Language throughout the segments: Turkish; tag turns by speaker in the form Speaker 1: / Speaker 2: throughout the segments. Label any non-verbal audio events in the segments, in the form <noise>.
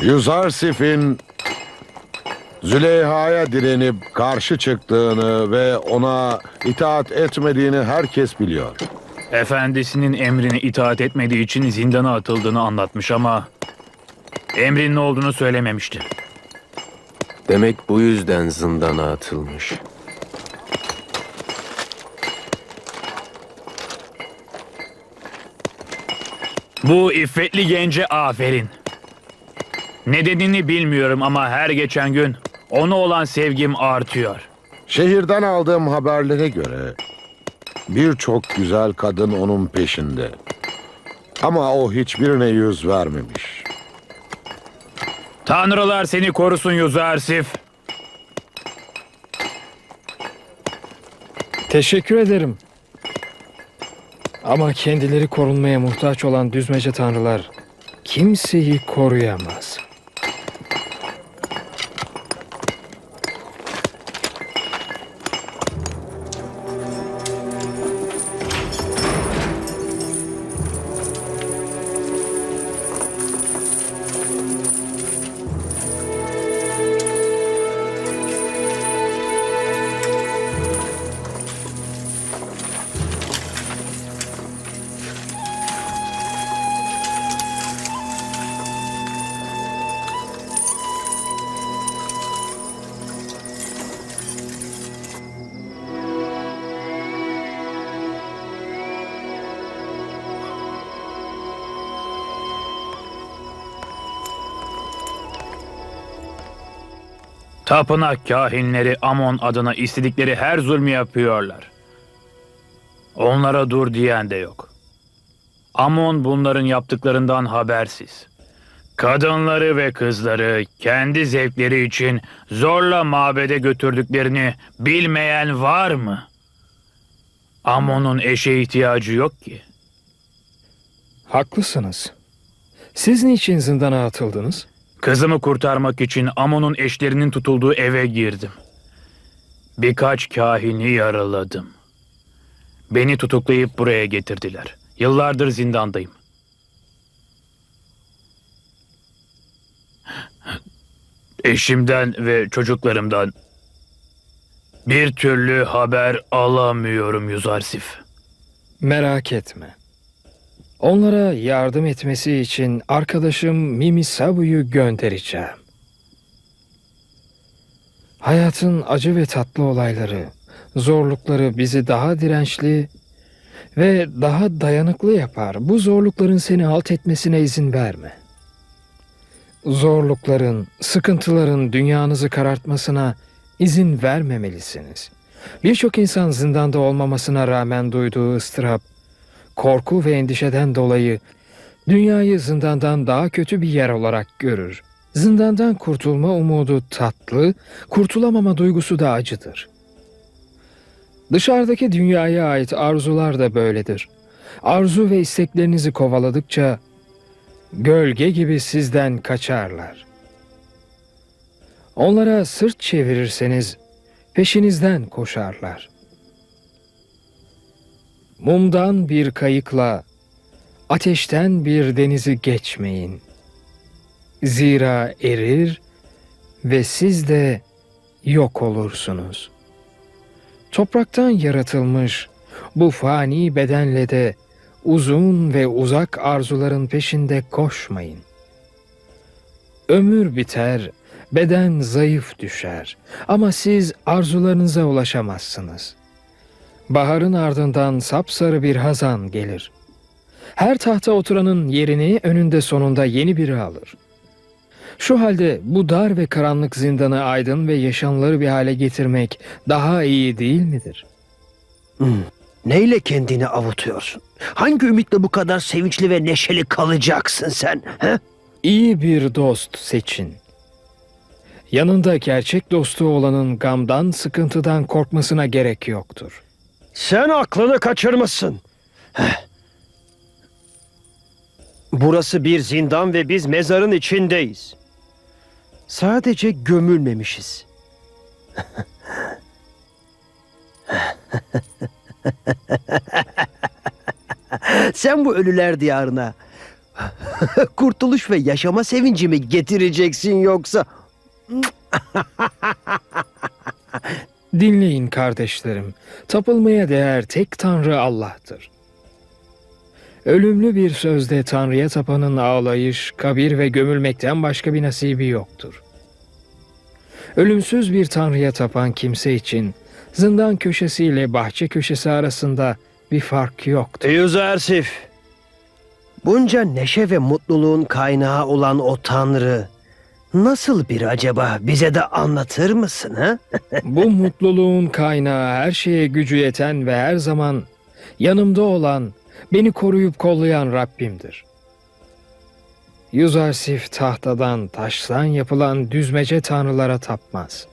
Speaker 1: Yüzarsif'in Züleyha'ya direnip karşı çıktığını ve ona itaat etmediğini herkes biliyor.
Speaker 2: Efendisinin emrine itaat etmediği için zindana atıldığını anlatmış ama emrin ne olduğunu söylememişti.
Speaker 3: Demek bu yüzden zindana atılmış.
Speaker 2: Bu iffetli gence aferin. Nedenini bilmiyorum ama her geçen gün ona olan sevgim artıyor.
Speaker 1: Şehirden aldığım haberlere göre birçok güzel kadın onun peşinde. Ama o hiçbirine yüz vermemiş.
Speaker 2: Tanrılar seni korusun Yüzarsif.
Speaker 4: Teşekkür ederim. Ama kendileri korunmaya muhtaç olan düzmece tanrılar kimseyi koruyamaz.
Speaker 2: Tapınak kahinleri Amon adına istedikleri her zulmü yapıyorlar. Onlara dur diyen de yok. Amon bunların yaptıklarından habersiz. Kadınları ve kızları kendi zevkleri için zorla mabede götürdüklerini bilmeyen var mı? Amon'un eşe ihtiyacı yok ki.
Speaker 4: Haklısınız. Siz niçin zindana atıldınız?
Speaker 2: Kızımı kurtarmak için Amon'un eşlerinin tutulduğu eve girdim. Birkaç kahini yaraladım. Beni tutuklayıp buraya getirdiler. Yıllardır zindandayım. Eşimden ve çocuklarımdan bir türlü haber alamıyorum Yüzarsif.
Speaker 4: Merak etme. Onlara yardım etmesi için arkadaşım Mimi Sabu'yu göndereceğim. Hayatın acı ve tatlı olayları, zorlukları bizi daha dirençli ve daha dayanıklı yapar. Bu zorlukların seni alt etmesine izin verme. Zorlukların, sıkıntıların dünyanızı karartmasına izin vermemelisiniz. Birçok insan zindanda olmamasına rağmen duyduğu ıstırap, korku ve endişeden dolayı dünyayı zindandan daha kötü bir yer olarak görür. Zindandan kurtulma umudu tatlı, kurtulamama duygusu da acıdır. Dışarıdaki dünyaya ait arzular da böyledir. Arzu ve isteklerinizi kovaladıkça gölge gibi sizden kaçarlar. Onlara sırt çevirirseniz peşinizden koşarlar. Mumdan bir kayıkla ateşten bir denizi geçmeyin. Zira erir ve siz de yok olursunuz. Topraktan yaratılmış bu fani bedenle de uzun ve uzak arzuların peşinde koşmayın. Ömür biter, beden zayıf düşer ama siz arzularınıza ulaşamazsınız. Baharın ardından sapsarı bir hazan gelir. Her tahta oturanın yerini önünde sonunda yeni biri alır. Şu halde bu dar ve karanlık zindanı aydın ve yaşanılır bir hale getirmek daha iyi değil midir?
Speaker 5: Neyle kendini avutuyorsun? Hangi ümitle bu kadar sevinçli ve neşeli kalacaksın sen? He?
Speaker 4: İyi bir dost seçin. Yanında gerçek dostu olanın gamdan, sıkıntıdan korkmasına gerek yoktur.
Speaker 5: Sen aklını kaçırmışsın. Heh. Burası bir zindan ve biz mezarın içindeyiz. Sadece gömülmemişiz. <laughs> Sen bu ölüler diyarına <laughs> Kurtuluş ve yaşama sevinci mi getireceksin yoksa? <laughs>
Speaker 4: Dinleyin kardeşlerim. Tapılmaya değer tek Tanrı Allah'tır. Ölümlü bir sözde Tanrı'ya tapanın ağlayış, kabir ve gömülmekten başka bir nasibi yoktur. Ölümsüz bir Tanrı'ya tapan kimse için zindan köşesiyle bahçe köşesi arasında bir fark yoktur.
Speaker 5: Yüzersif. Bunca neşe ve mutluluğun kaynağı olan o Tanrı nasıl bir acaba bize de anlatır mısın ha? <laughs>
Speaker 4: Bu mutluluğun kaynağı her şeye gücü yeten ve her zaman yanımda olan, beni koruyup kollayan Rabbimdir. Yüzarsif tahtadan, taştan yapılan düzmece tanrılara tapmaz.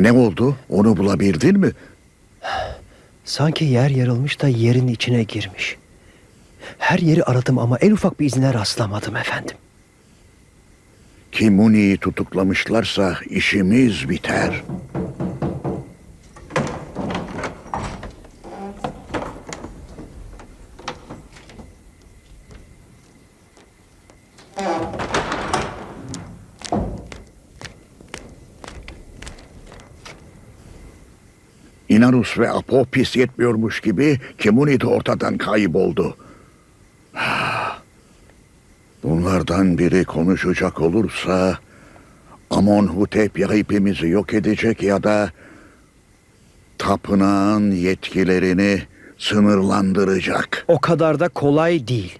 Speaker 6: Ne oldu? Onu bulabildin mi?
Speaker 5: Sanki yer yarılmış da yerin içine girmiş. Her yeri aradım ama en ufak bir izine rastlamadım efendim.
Speaker 6: Kimuni'yi tutuklamışlarsa işimiz biter. Inarus ve Apopis yetmiyormuş gibi Kimuni de ortadan kayboldu. <sighs> Bunlardan biri konuşacak olursa Amonhotep ya hepimizi yok edecek ya da tapınağın yetkilerini sınırlandıracak.
Speaker 5: O kadar da kolay değil.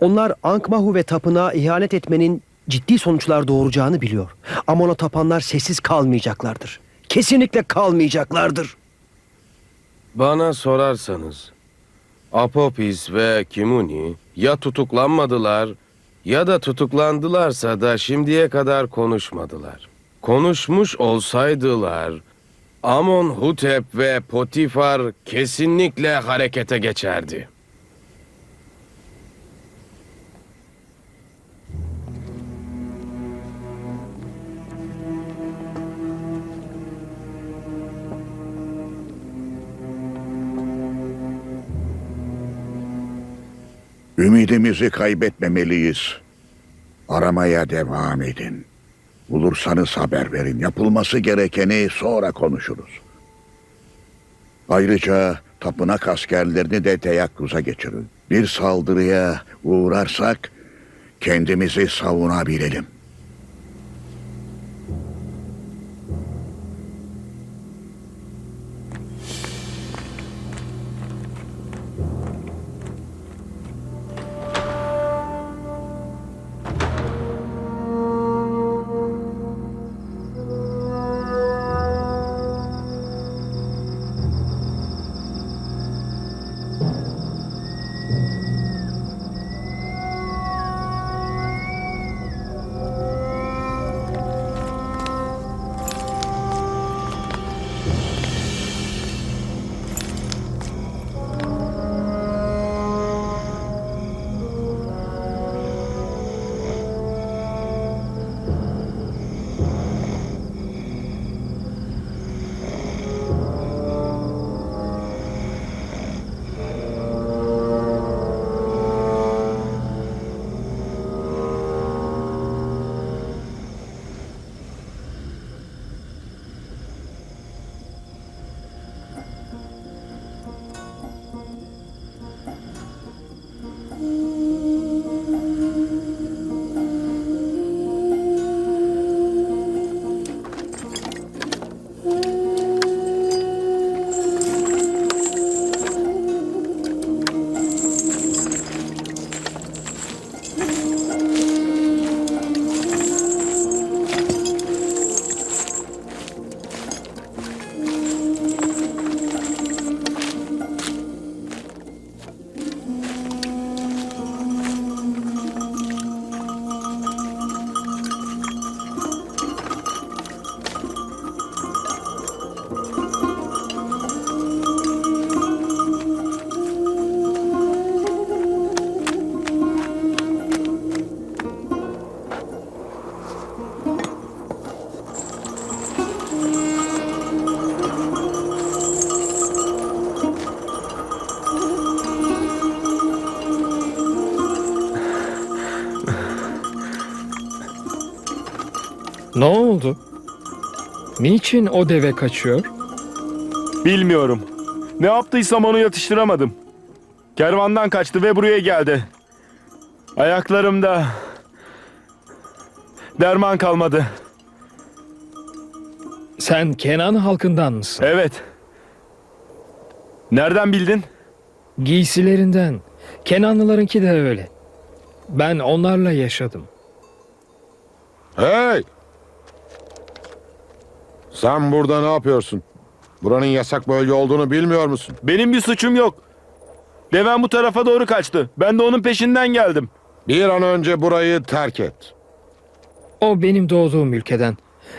Speaker 5: Onlar Ankmahu ve tapınağa ihanet etmenin ciddi sonuçlar doğuracağını biliyor. Ama ona tapanlar sessiz kalmayacaklardır. Kesinlikle kalmayacaklardır.
Speaker 3: Bana sorarsanız Apopis ve Kimuni ya tutuklanmadılar ya da tutuklandılarsa da şimdiye kadar konuşmadılar. Konuşmuş olsaydılar Amonhotep ve Potifar kesinlikle harekete geçerdi.
Speaker 6: Ümidimizi kaybetmemeliyiz. Aramaya devam edin. Bulursanız haber verin. Yapılması gerekeni sonra konuşuruz. Ayrıca tapınak askerlerini de teyakkuza geçirin. Bir saldırıya uğrarsak kendimizi savunabilelim.
Speaker 4: Ne oldu? Niçin o deve kaçıyor?
Speaker 7: Bilmiyorum. Ne yaptıysam onu yatıştıramadım. Kervandan kaçtı ve buraya geldi. Ayaklarımda derman kalmadı.
Speaker 4: Sen Kenan halkından mısın?
Speaker 7: Evet. Nereden bildin?
Speaker 4: Giysilerinden. Kenanlılarınki de öyle. Ben onlarla yaşadım.
Speaker 1: Hey! Sen burada ne yapıyorsun? Buranın yasak bölge olduğunu bilmiyor musun?
Speaker 7: Benim bir suçum yok. Deven bu tarafa doğru kaçtı. Ben de onun peşinden geldim.
Speaker 1: Bir an önce burayı terk et.
Speaker 4: O benim doğduğum ülkeden.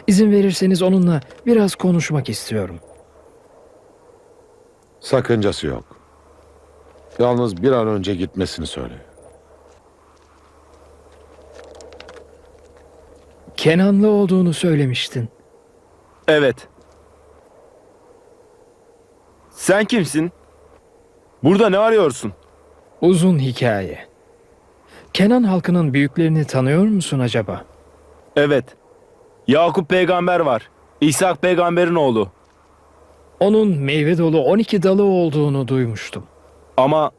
Speaker 4: İzin verirseniz onunla biraz konuşmak istiyorum.
Speaker 1: Sakıncası yok. Yalnız bir an önce gitmesini söyle.
Speaker 4: Kenanlı olduğunu söylemiştin.
Speaker 7: Evet. Sen kimsin? Burada ne arıyorsun?
Speaker 4: Uzun hikaye. Kenan halkının büyüklerini tanıyor musun acaba?
Speaker 7: Evet. Yakup peygamber var. İshak peygamberin oğlu.
Speaker 4: Onun meyve dolu 12 dalı olduğunu duymuştum.
Speaker 7: Ama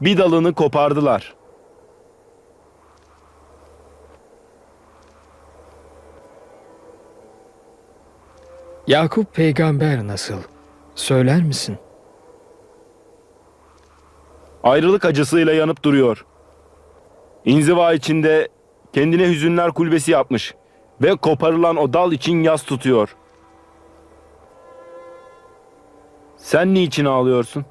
Speaker 7: bir dalını kopardılar.
Speaker 4: Yakup peygamber nasıl? Söyler misin?
Speaker 7: Ayrılık acısıyla yanıp duruyor. İnziva içinde kendine hüzünler kulübesi yapmış ve koparılan o dal için yas tutuyor. Sen niçin ağlıyorsun?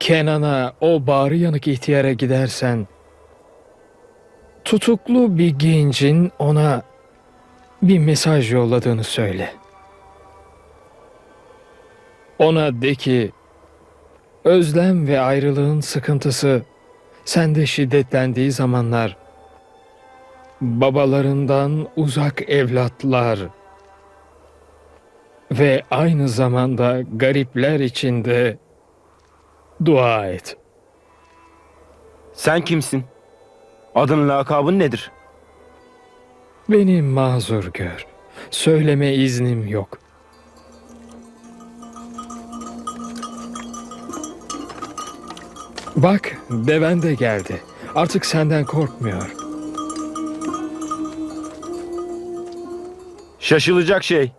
Speaker 4: Kenan'a o bağrı yanık ihtiyara gidersen tutuklu bir gencin ona bir mesaj yolladığını söyle. Ona de ki özlem ve ayrılığın sıkıntısı sende şiddetlendiği zamanlar babalarından uzak evlatlar ve aynı zamanda garipler içinde dua et.
Speaker 7: Sen kimsin? Adın lakabın nedir?
Speaker 4: Beni mazur gör. Söyleme iznim yok. Bak, deven de geldi. Artık senden korkmuyor.
Speaker 7: Şaşılacak şey.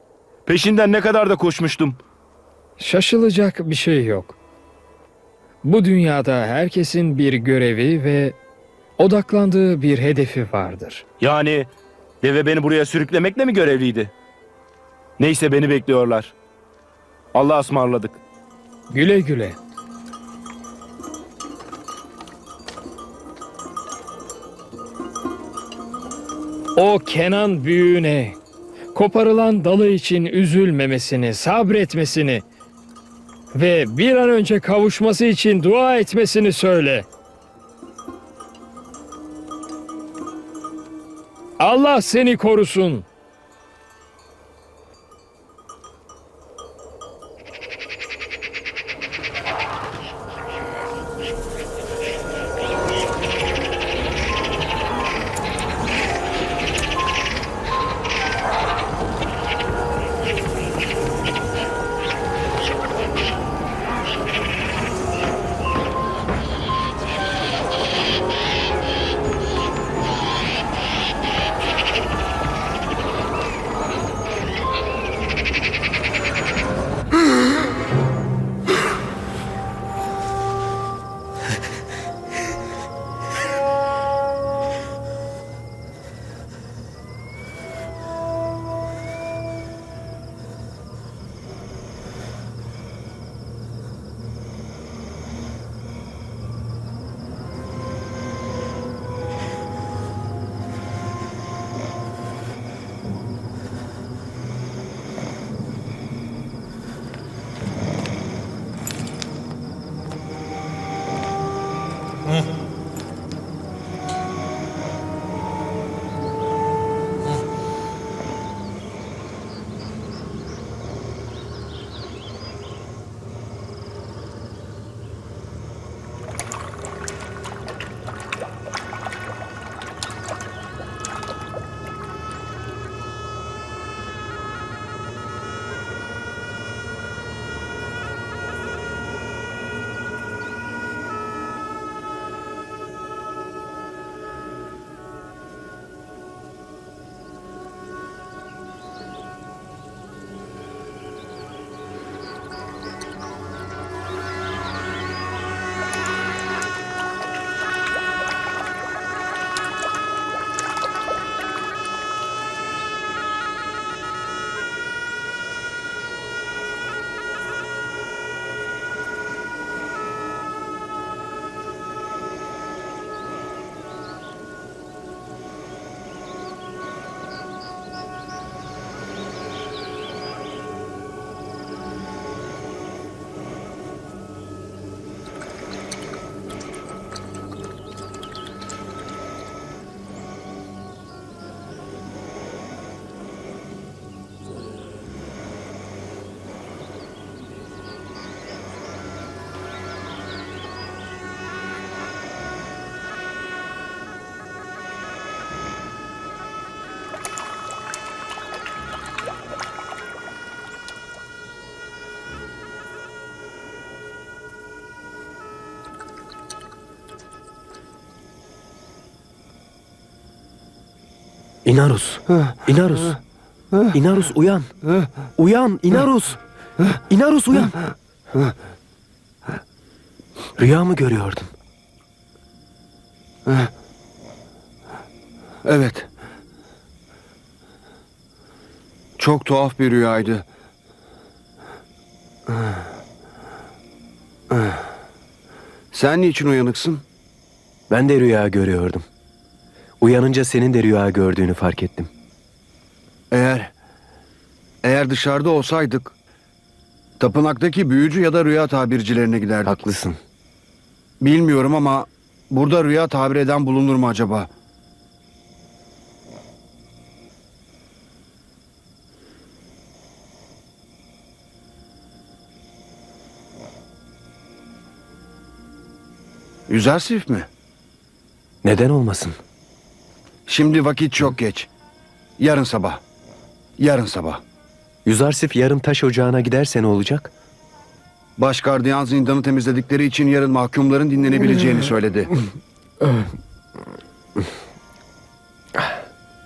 Speaker 7: Peşinden ne kadar da koşmuştum.
Speaker 4: Şaşılacak bir şey yok. Bu dünyada herkesin bir görevi ve odaklandığı bir hedefi vardır.
Speaker 7: Yani deve beni buraya sürüklemekle mi görevliydi? Neyse beni bekliyorlar. Allah'a ısmarladık.
Speaker 4: Güle güle. O Kenan büyüğüne koparılan dalı için üzülmemesini, sabretmesini ve bir an önce kavuşması için dua etmesini söyle. Allah seni korusun.
Speaker 8: Inarus. Inarus. Inarus uyan. Uyan Inarus. Inarus uyan. Rüya mı görüyordun?
Speaker 9: Evet. Çok tuhaf bir rüyaydı. Sen niçin uyanıksın?
Speaker 8: Ben de rüya görüyordum. Uyanınca senin de rüya gördüğünü fark ettim.
Speaker 9: Eğer eğer dışarıda olsaydık tapınaktaki büyücü ya da rüya tabircilerine giderdik.
Speaker 8: Haklısın.
Speaker 9: Bilmiyorum ama burada rüya tabir eden bulunur mu acaba? Yüzersif mi?
Speaker 8: Neden olmasın?
Speaker 9: Şimdi vakit çok geç. Yarın sabah. Yarın sabah.
Speaker 8: Yüzarsif yarın taş ocağına giderse ne olacak?
Speaker 9: Baş gardiyan zindanı temizledikleri için yarın mahkumların dinlenebileceğini söyledi.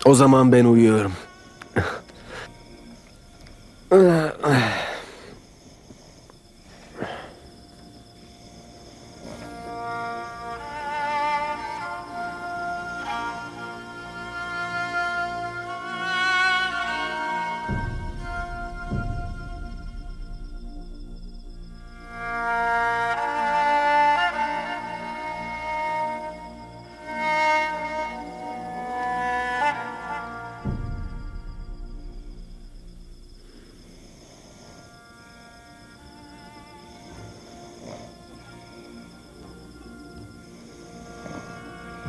Speaker 8: O zaman ben uyuyorum.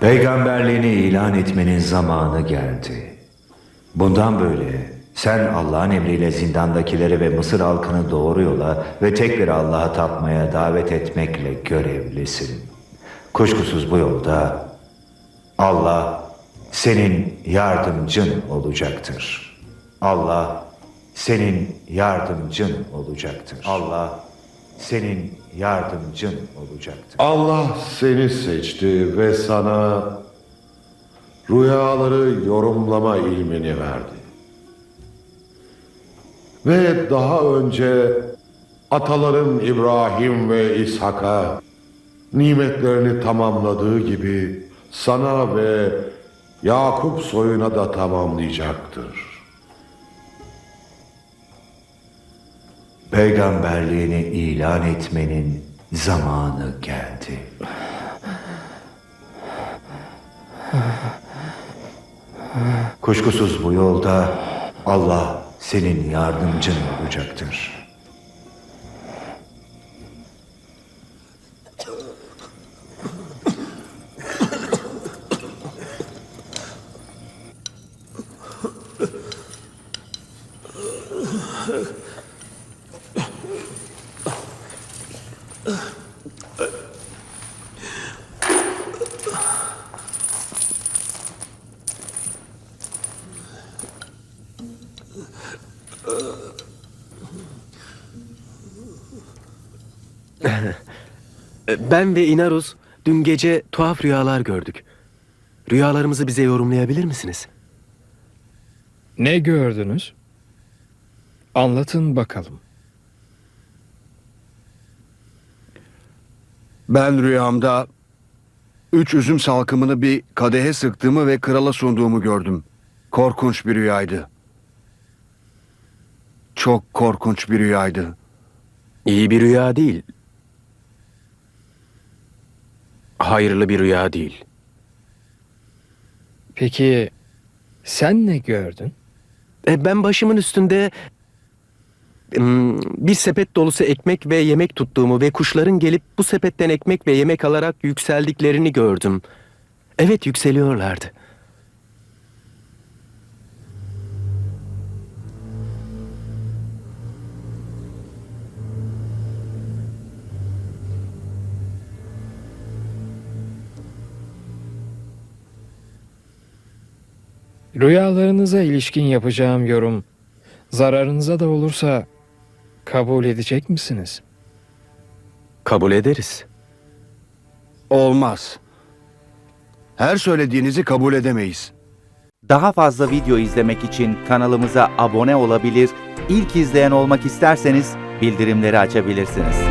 Speaker 10: Peygamberliğini ilan etmenin zamanı geldi. Bundan böyle sen Allah'ın emriyle zindandakileri ve Mısır halkını doğru yola ve tek bir Allah'a tapmaya davet etmekle görevlisin. Kuşkusuz bu yolda Allah senin yardımcın olacaktır. Allah senin yardımcın olacaktır. Allah senin yardımcın olacaktır.
Speaker 1: Allah seni seçti ve sana rüyaları yorumlama ilmini verdi. Ve daha önce ataların İbrahim ve İshak'a nimetlerini tamamladığı gibi sana ve Yakup soyuna da tamamlayacaktır.
Speaker 10: Peygamberliğini ilan etmenin zamanı geldi. Kuşkusuz bu yolda Allah senin yardımcın olacaktır.
Speaker 8: Ben ve Inarus dün gece tuhaf rüyalar gördük. Rüyalarımızı bize yorumlayabilir misiniz?
Speaker 4: Ne gördünüz? Anlatın bakalım.
Speaker 9: Ben rüyamda üç üzüm salkımını bir kadehe sıktığımı ve krala sunduğumu gördüm. Korkunç bir rüyaydı. Çok korkunç bir rüyaydı.
Speaker 8: İyi bir rüya değil. Hayırlı bir rüya değil.
Speaker 4: Peki sen ne gördün?
Speaker 8: E, ben başımın üstünde bir sepet dolusu ekmek ve yemek tuttuğumu ve kuşların gelip bu sepetten ekmek ve yemek alarak yükseldiklerini gördüm. Evet yükseliyorlardı.
Speaker 4: Rüyalarınıza ilişkin yapacağım yorum zararınıza da olursa kabul edecek misiniz?
Speaker 8: Kabul ederiz.
Speaker 9: Olmaz. Her söylediğinizi kabul edemeyiz.
Speaker 11: Daha fazla video izlemek için kanalımıza abone olabilir, ilk izleyen olmak isterseniz bildirimleri açabilirsiniz.